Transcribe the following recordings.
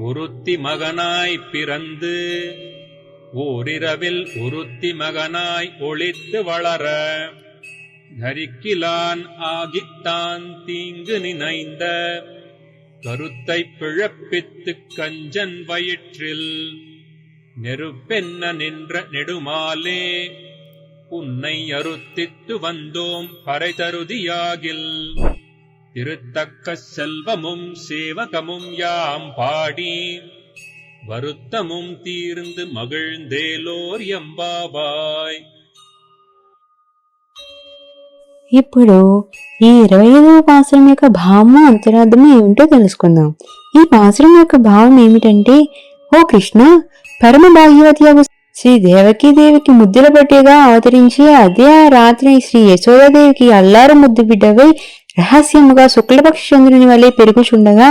உருத்தி மகனாய் பிறந்து ஓரிரவில் உருத்தி மகனாய் ஒளித்து வளர நரிக்கிலான் ஆகித்தான் தீங்கு நினைந்த கருத்தைப் பிழப்பித்துக் கஞ்சன் வயிற்றில் நெருப்பென்ன நின்ற நெடுமாலே உன்னை அறுத்தித்து வந்தோம் பறை தருதியாகில் திருத்தக்க செல்வமும் சேவகமும் யாம் பாடி வருத்தமும் தீர்ந்து மகிழ்ந்தேலோர் எம்பாவாய் ఇప్పుడు ఈ ఇరవై ఐదవ పాసురం యొక్క భావము అంతరార్థము ఏమిటో తెలుసుకుందాం ఈ పాసురం యొక్క భావం ఏమిటంటే ఓ కృష్ణ పరమ భాగ్యవతి శ్రీ దేవకీదేవికి ముద్దుల పట్టిగా అవతరించి అదే ఆ రాత్రి శ్రీ యశోదాదేవికి అల్లారు ముద్దు బిడ్డవై రహస్యముగా శుక్లపక్ష చంద్రుని వలె పెరుగుచుండగా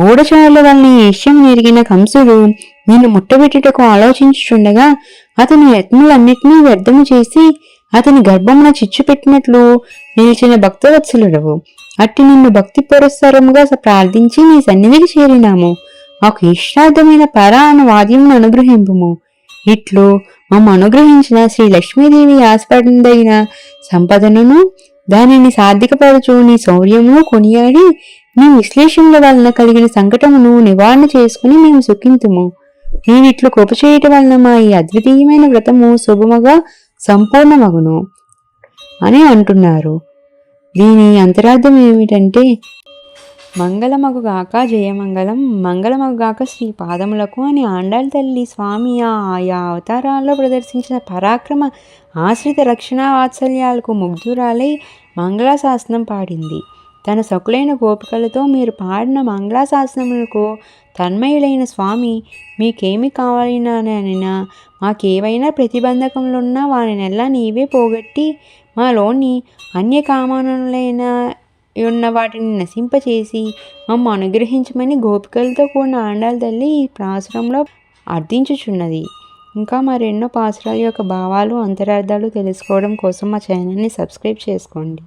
గూఢచారుల వలన ఈ విషయం నెరిగిన కంసుడు నిన్ను ముట్టబెట్టుటకు ఆలోచించుచుండగా అతని యత్నులన్నిటినీ వ్యర్థము చేసి అతని గర్భమున చిచ్చు పెట్టినట్లు నిలిచిన భక్తవత్సలుడవు. అట్టి నిన్ను భక్తి పురస్సరముగా ప్రార్థించి నీ సన్నిధికి చేరినాము. మాకు ఇష్టార్థమైన పర అన్న వాద్యమును అనుగ్రహింపుము. ఇట్లు మమ్మ అనుగ్రహించిన శ్రీ లక్ష్మీదేవి ఆస్పదగిన సంపదను దానిని సాధికపరచు నీ శౌర్యమును కొనియాడి నీ విశ్లేషణల వలన కలిగిన సంకటమును నివారణ చేసుకుని మేము సుఖింతుము. నేనిట్లు కృప చేయటం వలన మా ఈ అద్వితీయమైన వ్రతము శుభముగా సంపూర్ణమగును అని అంటున్నారు. దీని అంతరార్థం ఏమిటంటే మంగళమగుగాక జయమంగళం మంగళమగుగాక శ్రీ పాదములకు అని ఆండాళ్ళ తల్లి స్వామి ఆ ఆయా అవతారాల్లో ప్రదర్శించిన పరాక్రమ ఆశ్రిత రక్షణ వాత్సల్యాలకు ముగ్ధురాలై మంగళాశాసనం పాడింది. తన సకులైన గోపికలతో మీరు పాడిన మంగళాశాసనములకు తన్మయులైన స్వామి మీకేమి కావాలన్నానైనా మాకేవైనా ప్రతిబంధకములున్నా వారినెల్లా నీవే పోగొట్టి మాలోని అన్య కామానులైన ఉన్న వాటిని నశింపచేసి మమ్మ అనుగ్రహించమని గోపికలతో కూడిన ఆండాల తల్లి ఈ పాసురంలో అర్థించుచున్నది. ఇంకా మరెన్నో పాసురాల యొక్క భావాలు అంతరార్థాలు తెలుసుకోవడం కోసం మా ఛానల్ని సబ్స్క్రైబ్ చేసుకోండి.